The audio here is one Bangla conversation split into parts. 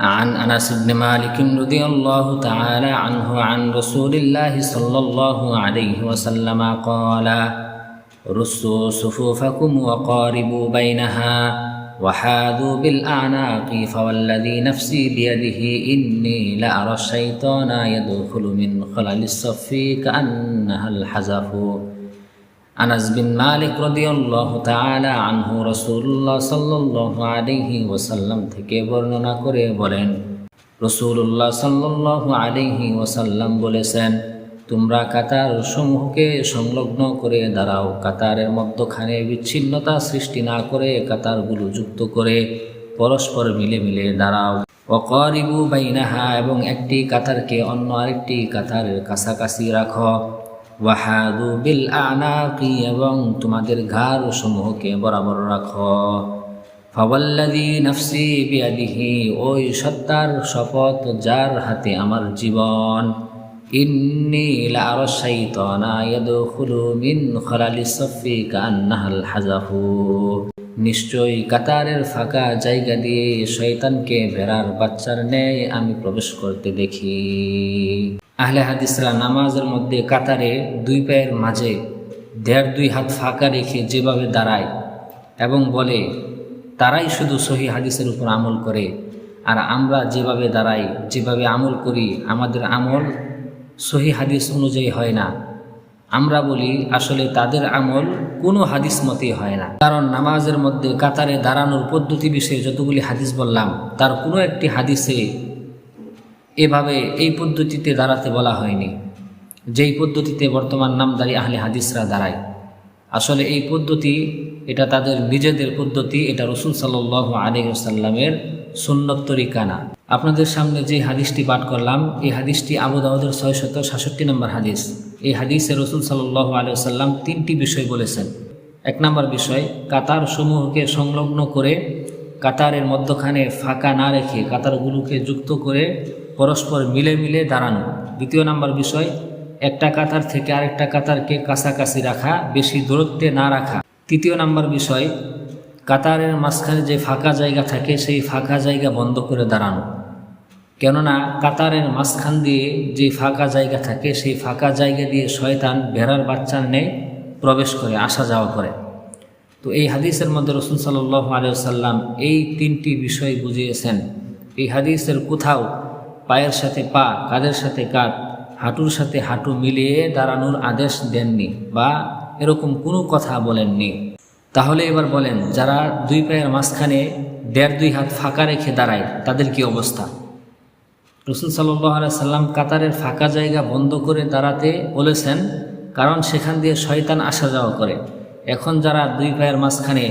عن أنس بن مالك رضي الله تعالى عنه عن رسول الله صلى الله عليه وسلم قال رصوا صفوفكم وقاربوا بينها وحاذوا بالاعناق فوالذي نفسي بيده اني لارى الشيطان يدخل من خلل الصف كانها الحزف আনাস বিন মালিক রদিয়াল্লাহ তাআলা আনহু রাসূলুল্লাহ সাল্লাল্লাহু আলাইহি ওয়াসাল্লাম থেকে বর্ণনা করে বলেন, রাসূলুল্লাহ সাল্লাল্লাহু আলাইহি ওয়াসাল্লাম বলেছেন, তোমরা কাতার সমূহকে সংলগ্ন করে দাঁড়াও। কাতারের মধ্যখানে বিচ্ছিন্নতা সৃষ্টি না করে কাতারগুলো যুক্ত করে পরস্পর মিলে মিলে দাঁড়াও। অকরিবু বাইনাহা এবং একটি কাতারকে অন্য আরেকটি কাতারের কাছাকাছি রাখো। ওয়াহাদু বিল আনাকি এবং তোমাদের ঘাড় সমূহকে বরাবর রাখো। ফাওয়াল্লাযী নাফসি বিয়াদিহি, ওই সত্তার শপথ যার হাতে আমার জীবন। নিশ্চয়ই কাতারের ফাঁকা জায়গা দিয়ে শয়তানকে ভেড়ার বাচ্চার ন্যায় আমি প্রবেশ করতে দেখি। আহলে হাদিসরা নামাজের মধ্যে কাতারে দুই পায়ের মাঝে দেড় দুই হাত ফাঁকা রেখে যেভাবে দাঁড়ায় এবং বলে, তারাই শুধু সহি হাদিসের উপর আমল করে। আর আমরা যেভাবে দাঁড়াই, যেভাবে আমল করি, আমাদের আমল সহি হাদিস অনুযায়ী হয় না। আমরা বলি, আসলে তাদের আমল কোনো হাদিস মতেই হয় না। কারণ নামাজের মধ্যে কাতারে দাঁড়ানোর পদ্ধতি বিষয়ে যতগুলি হাদিস বললাম, তার কোনো একটি হাদিসে এভাবে এই পদ্ধতিতে দাঁড়াতে বলা হয়নি। যেই পদ্ধতিতে বর্তমান নামদারি আহলে হাদিসরা দাঁড়ায়। আসলে এই পদ্ধতি, এটা তাদের নিজেদের পদ্ধতি, এটা রসুল সাল্লাহ আলিহাসাল্লামের সুন্নত তরিকা না আপনাদের সামনে যে হাদিসটি পাঠ করলাম, এই হাদিসটি আবু দাউদের ছয়শত সাতষট্টি নম্বর হাদিস। এই হাদিসে রসুল সাল্লাহ আলিয়াল্লাম তিনটি বিষয় বলেছেন। এক নম্বর বিষয়, কাতার সমূহকে সংলগ্ন করে কাতারের মধ্যখানে ফাঁকা না রেখে কাতারগুলোকে যুক্ত করে পরস্পর মিলে মিলে দাঁড়ানো। দ্বিতীয় নাম্বার বিষয়, একটা কাতার থেকে আরেকটা কাতারকে কাছাকাছি রাখা, বেশি দূরত্বে না রাখা। তৃতীয় নাম্বার বিষয় কাতারের মাঝখানে যে ফাঁকা জায়গা থাকে, সেই ফাঁকা জায়গা বন্ধ করে দাঁড়ানো। কেননা কাতারের মাঝখান দিয়ে যে ফাঁকা জায়গা থাকে, সেই ফাঁকা জায়গা দিয়ে শয়তান ভেড়ার বাচ্চার নেই প্রবেশ করে, আসা যাওয়া করে। তো এই হাদিসের মধ্যে রসুল সাল্লাহ আলিয়াল্লাম এই তিনটি বিষয় বুঝিয়েছেন। এই হাদিসের কোথাও পায়ের সাথে পা কাদের সাথে কাঁধ, হাঁটুর সাথে হাঁটু মিলিয়ে দাঁড়ানোর আদেশ দেননি বা এরকম কোনো কথা বলেননি। তাহলে এবার বলেন, যারা দুই পায়ের মাঝখানে দেড় দুই হাত ফাঁকা রেখে দাঁড়ায়, তাদের কি অবস্থা? রসুল সাল্লাহ সাল্লাম কাতারের ফাঁকা জায়গা বন্ধ করে দাঁড়াতে বলেছেন, কারণ সেখান দিয়ে শয়তান আসা যাওয়া করে। এখন যারা দুই পায়ের মাঝখানে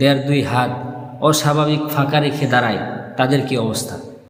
দেড় দুই হাত অস্বাভাবিক ফাঁকা রেখে দাঁড়ায়, তাদের কি অবস্থা?